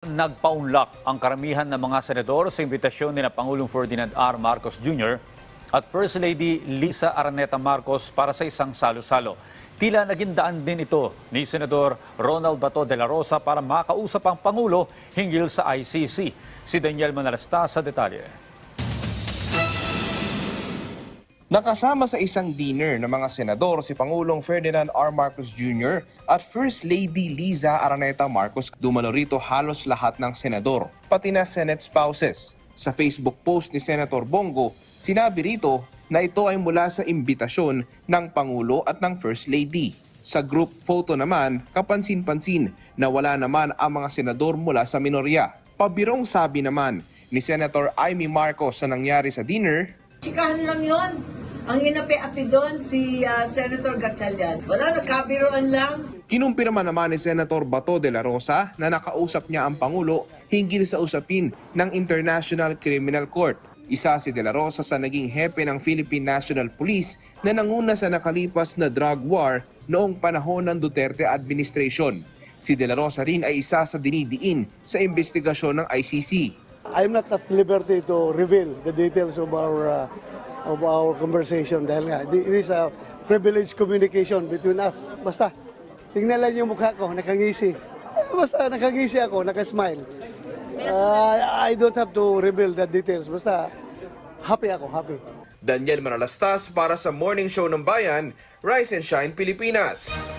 Nagpaunlak ang karamihan ng mga senador sa imbitasyon ni Pangulong Ferdinand R. Marcos Jr. at First Lady Lisa Araneta Marcos para sa isang salo-salo. Tila naging daan din ito ni Senador Ronald Bato de la Rosa para makausap ang Pangulo hinggil sa ICC. Si Daniel Manalasta sa detalye. Nakasama sa isang dinner ng mga senador si Pangulong Ferdinand R. Marcos Jr. at First Lady Liza Araneta Marcos. Dumalo rito halos lahat ng senador, pati na Senate spouses. Sa Facebook post ni Senator Bongo, sinabi rito na ito ay mula sa imbitasyon ng Pangulo at ng First Lady. Sa group photo naman, kapansin-pansin na wala naman ang mga senador mula sa minorya. Pabirong sabi naman ni Senator Amy Marcos sa nangyari sa dinner, Chikahan lang yon. Ang inapi-api doon si ah, Senator Gatchalian. Wala, nagkabiroan lang. Kinumpirma naman ni Senator Bato de la Rosa na nakausap niya ang Pangulo hinggil sa usapin ng International Criminal Court. Isa si de la Rosa sa naging hepe ng Philippine National Police na nanguna sa nakalipas na drug war noong panahon ng Duterte administration. Si de la Rosa rin ay isa sa dinidiin sa investigasyon ng ICC. I'm not at liberty to reveal the details of our uh, of our conversation dahil nga it is a privileged communication between us. Basta tingnan lang yung mukha ko, nakangisi. Basta nakangisi ako, nakasmile. Uh, I don't have to reveal the details. Basta happy ako, happy. Daniel Manalastas para sa Morning Show ng Bayan, Rise and Shine Pilipinas.